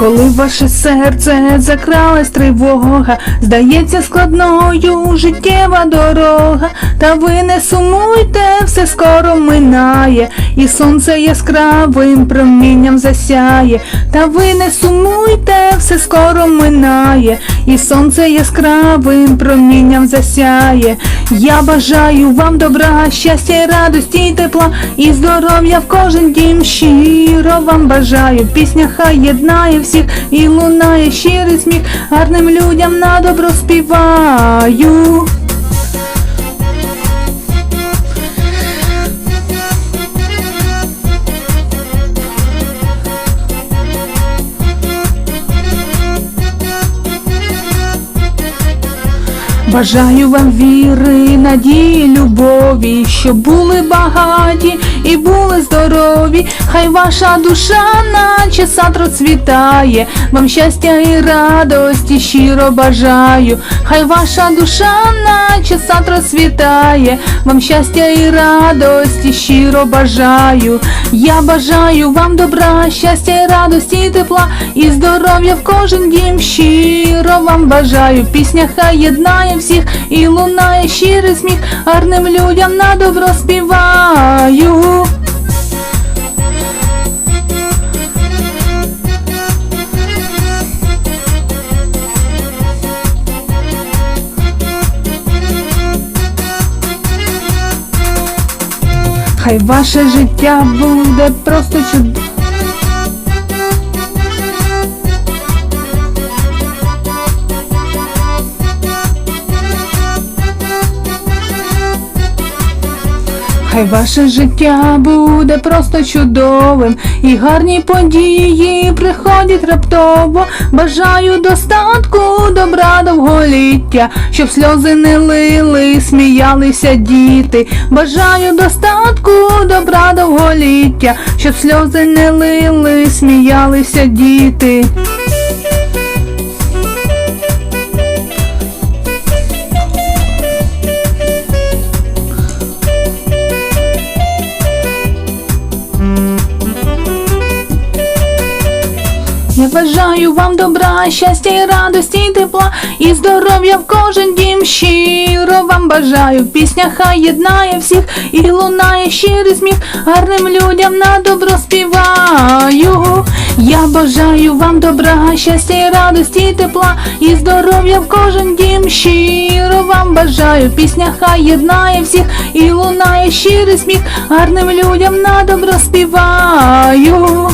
Коли ваше серце закралась тривога, здається складною життєва дорога, та ви не сумуйте, все скоро минає, і сонце яскравим промінням засяє, та ви не сумуйте, все скоро минає, і сонце яскравим промінням засяє. Я бажаю вам добра, щастя, радості і тепла, і здоров'я в кожен дім щиро вам бажаю. Пісня хай єднає всіх і лунає щирий сміх, гарним людям на добро співаю. Бажаю вам віри, надії, любові, щоб були багаті і були здорові. Хай ваша душа, наче сад розцвітає, вам щастя і радості щиро бажаю. Хай ваша душа, наче сад розцвітає, вам щастя і радості щиро бажаю. Я бажаю вам добра, щастя і радості, і тепла, і здоров'я в кожен дім щиро вам бажаю. Пісня хай єднає всіх і лунає щирий сміх, гарним людям на добро співаю. Хай ваше життя буде просто чудовим. Хай ваше життя буде просто чудовим, і гарні події приходять раптово. Бажаю достатку, добра довголіття, щоб сльози не лили, сміялися діти. Бажаю достатку, добра довголіття, щоб сльози не лили, сміялися діти. Я бажаю вам добра, щастя і радості, і тепла, і здоров'я в кожен дім щиро вам бажаю. Пісня хай єднає всіх і лунає щирий сміх, гарним людям на добро співаю. Я бажаю вам добра, щастя і радості, і тепла, і здоров'я в кожен дім щиро вам бажаю. Пісня хай єднає всіх і лунає щирий сміх, гарним людям на добро співаю.